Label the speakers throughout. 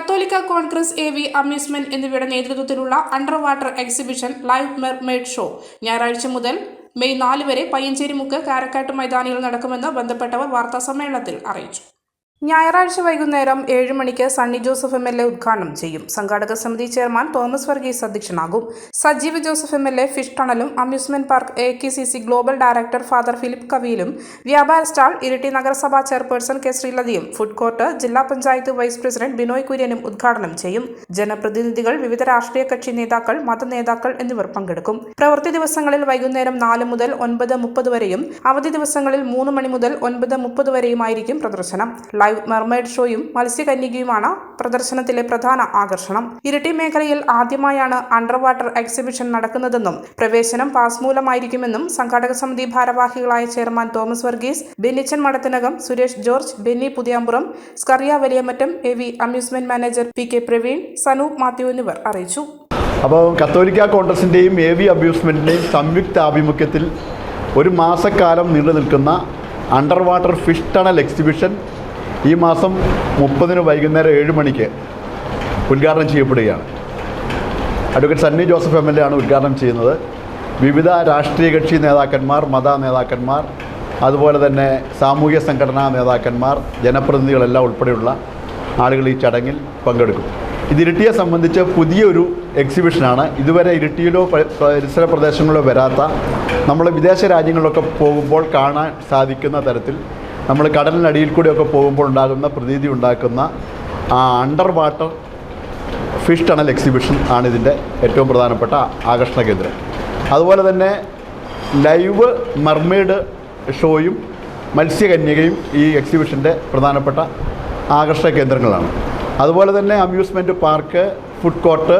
Speaker 1: കത്തോലിക്ക Congress A V amusement എന്നിവയുടെ നേതൃത്വത്തിലുള്ള under water exhibition live mermaid show. ഞായറാഴ്ച മുതൽ മെയ് നാല് വരെ പയ്യഞ്ചേരിമുക്ക് കാരക്കാട്ട് മൈതാനിയിൽ നടക്കുമെന്ന് ബന്ധപ്പെട്ടവർ വാർത്താസമ്മേളനത്തിൽ അറിയിച്ചു. ഞായറാഴ്ച വൈകുന്നേരം ഏഴ് മണിക്ക് Sunny Joseph M L A ഉദ്ഘാടനം ചെയ്യും. സംഘാടക സമിതി chairman Thomas Varghese അധ്യക്ഷനാകും. Sajeev Joseph M L A fish ടണലും amusement park A K C C global director father Philip കവിയിലും വ്യാപാര സ്റ്റാൾ ഇരിട്ടി നഗരസഭാ ചെയർപേഴ്സൺ കെ ശ്രീലതയും ഫുഡ് കോർട്ട് ജില്ലാ പഞ്ചായത്ത് വൈസ് പ്രസിഡന്റ് ബിനോയ് കുര്യനും ഉദ്ഘാടനം ചെയ്യും. ജനപ്രതിനിധികൾ വിവിധ രാഷ്ട്രീയ കക്ഷി നേതാക്കൾ മത നേതാക്കൾ എന്നിവർ പങ്കെടുക്കും. പ്രവൃത്തി ദിവസങ്ങളിൽ വൈകുന്നേരം നാല് മുതൽ ഒൻപത് മുപ്പത് വരെയും അവധി ദിവസങ്ങളിൽ മൂന്ന് മണി മുതൽ ഒൻപത് മുപ്പത് വരെയുമായിരിക്കും പ്രദർശനം. മെർമൈഡ് ഷോയും മത്സ്യകന്യകയുമാണ് പ്രദർശനത്തിലെ പ്രധാന ആകർഷണം. ഇരിട്ടി മേഖലയിൽ ആദ്യമായാണ് അണ്ടർ വാട്ടർ എക്സിബിഷൻ നടക്കുന്നതെന്നും പ്രവേശനം പാസ് മൂലമായിരിക്കുമെന്നും സംഘാടക സമിതി ഭാരവാഹികളായ chairman Thomas Varghese Bennichan Madathinakam Suresh George Benny Puthiyampuram Scaria Valiyamattam A V amusement manager P K Praveen Sanu Mathew എന്നിവർ അറിയിച്ചു.
Speaker 2: അപ്പോൾ കത്തോലിക്ക കോൺഗ്രസിന്റെയും എ വി അബ്യൂസ്മെന്റിന്റെയും സംയുക്ത ആഭിമുഖ്യത്തിൽ ഒരു മാസക്കാലം നീണ്ടു നിൽക്കുന്ന under water fish tunnel exhibition ഈ മാസം മുപ്പതിന് വൈകുന്നേരം ഏഴ് മണിക്ക് ഉദ്ഘാടനം ചെയ്യപ്പെടുകയാണ്. Advocate Sunny Joseph M L A ആണ് ഉദ്ഘാടനം ചെയ്യുന്നത്. വിവിധ രാഷ്ട്രീയ കക്ഷി നേതാക്കന്മാർ മത നേതാക്കന്മാർ അതുപോലെ തന്നെ സാമൂഹ്യ സംഘടനാ നേതാക്കന്മാർ ജനപ്രതിനിധികളെല്ലാം ഉൾപ്പെടെയുള്ള ആളുകൾ ഈ ചടങ്ങിൽ പങ്കെടുക്കും. ഇത് സംബന്ധിച്ച് പുതിയൊരു എക്സിബിഷനാണ് ഇതുവരെ ഇരിട്ടിയിലോ പരിസര പ്രദേശങ്ങളിലോ വരാത്ത നമ്മൾ വിദേശ രാജ്യങ്ങളിലൊക്കെ പോകുമ്പോൾ കാണാൻ സാധിക്കുന്ന തരത്തിൽ നമ്മൾ കടലിനടിയിൽ കൂടെയൊക്കെ പോകുമ്പോൾ ഉണ്ടാകുന്ന പ്രതീതി ഉണ്ടാക്കുന്ന ആ under water fish tunnel exhibition ആണ് ഇതിന്റെ ഏറ്റവും പ്രധാനപ്പെട്ട ആകർഷണ കേന്ദ്രം. അതുപോലെ തന്നെ ലൈവ് മർമെയ്ഡ് ഷോയും മത്സ്യകന്യകയും ഈ എക്സിബിഷന്റെ പ്രധാനപ്പെട്ട ആകർഷണ കേന്ദ്രങ്ങളാണ്. അതുപോലെ തന്നെ അമ്യൂസ്മെന്റ് പാർക്ക് ഫുഡ് കോർട്ട്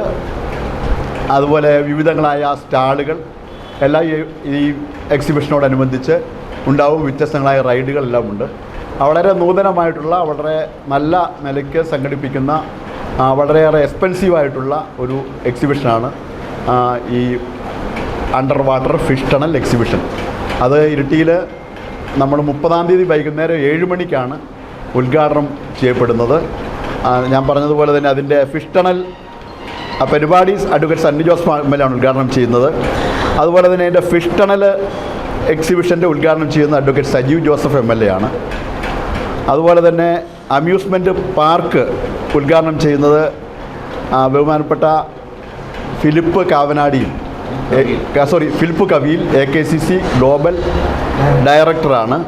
Speaker 2: അതുപോലെ വിവിധങ്ങളായ സ്റ്റാളുകൾ എല്ലാം ഈ എക്സിബിഷനോടനുബന്ധിച്ച് ഉണ്ടാവും. വ്യത്യസ്തങ്ങളായ റൈഡുകളെല്ലാം ഉണ്ട്. വളരെ നൂതനമായിട്ടുള്ള വളരെ നല്ല നിലയ്ക്ക് സംഘടിപ്പിക്കുന്ന വളരെയേറെ എക്സ്പെൻസീവ് ആയിട്ടുള്ള ഒരു എക്സിബിഷനാണ് ഈ under water fish tunnel exhibition. അത് ഇരിട്ടിയിൽ നമ്മൾ മുപ്പതാം തീയതി വൈകുന്നേരം ഏഴ് മണിക്കാണ് ഉദ്ഘാടനം ചെയ്യപ്പെടുന്നത്. ഞാൻ പറഞ്ഞതുപോലെ തന്നെ അതിന്റെ ഫിഷ് ടണൽ പരിപാടി അഡ്വക്കേറ്റ് സണ്ണി ജോസ് എം ഉദ്ഘാടനം ചെയ്യുന്നത്. അതുപോലെ തന്നെ അതിന്റെ ഫിഷ് ടണൽ എക്സിബിഷന്റെ ഉദ്ഘാടനം ചെയ്യുന്ന advocate Sajeev Joseph M L A ആണ്. അതുപോലെ തന്നെ അമ്യൂസ്മെന്റ് പാർക്ക് ഉദ്ഘാടനം ചെയ്യുന്നത് ബഹുമാനപ്പെട്ട Philip കാവനാടിയും sorry Philip Kaviyil A K C C global ഡയറക്ടറാണ്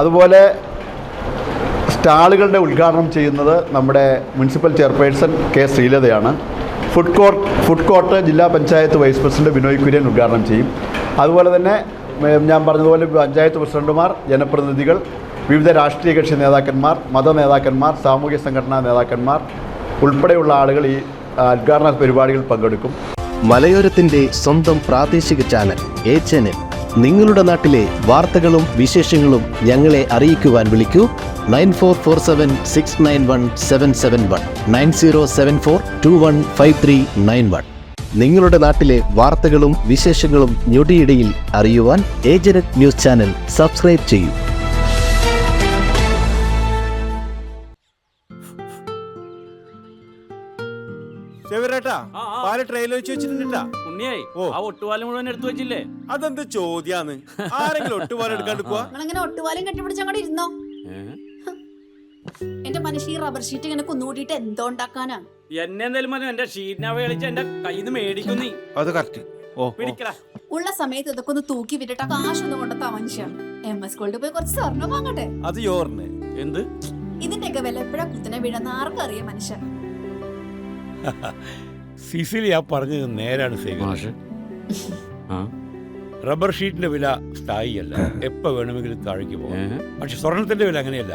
Speaker 2: അതുപോലെ സ്റ്റാളുകളുടെ ഉദ്ഘാടനം ചെയ്യുന്നത് നമ്മുടെ മുനിസിപ്പൽ ചെയർപേഴ്സൺ കെ ശ്രീലതയാണ്. ഫുഡ് കോർട്ട് ഫുഡ് കോർട്ട് ജില്ലാ പഞ്ചായത്ത് വൈസ് പ്രസിഡന്റ് ബിനോയ് കുര്യൻ ഉദ്ഘാടനം ചെയ്യും. അതുപോലെ തന്നെ ഞാൻ പറഞ്ഞതുപോലെ പഞ്ചായത്ത് പ്രസിഡന്റുമാർ ജനപ്രതിനിധികൾ വിവിധ രാഷ്ട്രീയ കക്ഷി നേതാക്കന്മാർ മത നേതാക്കന്മാർ സാമൂഹ്യ സംഘടനാ നേതാക്കന്മാർ ഉൾപ്പെടെയുള്ള ആളുകൾ ഈ ഉദ്ഘാടന പരിപാടികളിൽ പങ്കെടുക്കും.
Speaker 3: മലയോരത്തിന്റെ സ്വന്തം പ്രാദേശിക ചാനൽ എ ചാനൽ. നിങ്ങളുടെ നാട്ടിലെ വാർത്തകളും വിശേഷങ്ങളും ഞങ്ങളെ അറിയിക്കുവാൻ വിളിക്കൂ. Nine four four seven six nine one seven seven one. Nine zero seven four two one five three nine one. നിങ്ങളുടെ നാട്ടിലെ വാർത്തകളും വിശേഷങ്ങളും ഞൊടിയിടയിൽ അറിയുവാൻ ഏജനറ്റ് ന്യൂസ് ചാനൽ സബ്സ്ക്രൈബ് ചെയ്യൂ.
Speaker 4: അതെന്ത് ചോദ്യാന്ന്? ആരെങ്കിലും ഒട്ടുപാലം
Speaker 5: ഇരുന്നോ? എന്റെ മനുഷ്യ ഈ റബ്ബർ ഷീറ്റ് ഇങ്ങനെ കുന്നുകൂട്ടിയിട്ട് എന്തോ ഉണ്ടാക്കാനാ?
Speaker 6: എന്നെ എന്തായാലും മതി. എന്റെ ഷീറ്റിനെ കളിച്ച് എന്റെ കയ്യിൽ നിന്ന് മേടിക്കും നീ.
Speaker 4: അത് കറക്റ്റ് ഓ
Speaker 6: പിടിക്കടാ.
Speaker 5: ഉള്ള സമയത്ത് ഇതൊക്കെ ഒന്ന് തൂക്കി വിട്ടിട്ട് ആ കാശൊന്നും കൊണ്ട മനുഷ്യ എം എസ് സ്കൂളിൽ പോയി കുറച്ച് സ്വർണം വാങ്ങട്ടെ?
Speaker 4: അത് യോറിന്
Speaker 6: എന്ത്?
Speaker 5: ഇതിന്റെയൊക്കെ വില എപ്പോഴാ കുത്തിനെ വീഴുന്ന ആർക്കും അറിയാം മനുഷ്യ
Speaker 7: സിസിലി ആ പറഞ്ഞത് നേരാണ് സേവ
Speaker 6: ആ?
Speaker 7: റബ്ബർ ഷീറ്റിന്റെ വില സ്ഥായിയല്ല. എപ്പോ വേണമെങ്കിലും താഴേക്ക് പോകാം പക്ഷെ സ്വർണത്തിന്റെ വില അങ്ങനെയല്ല.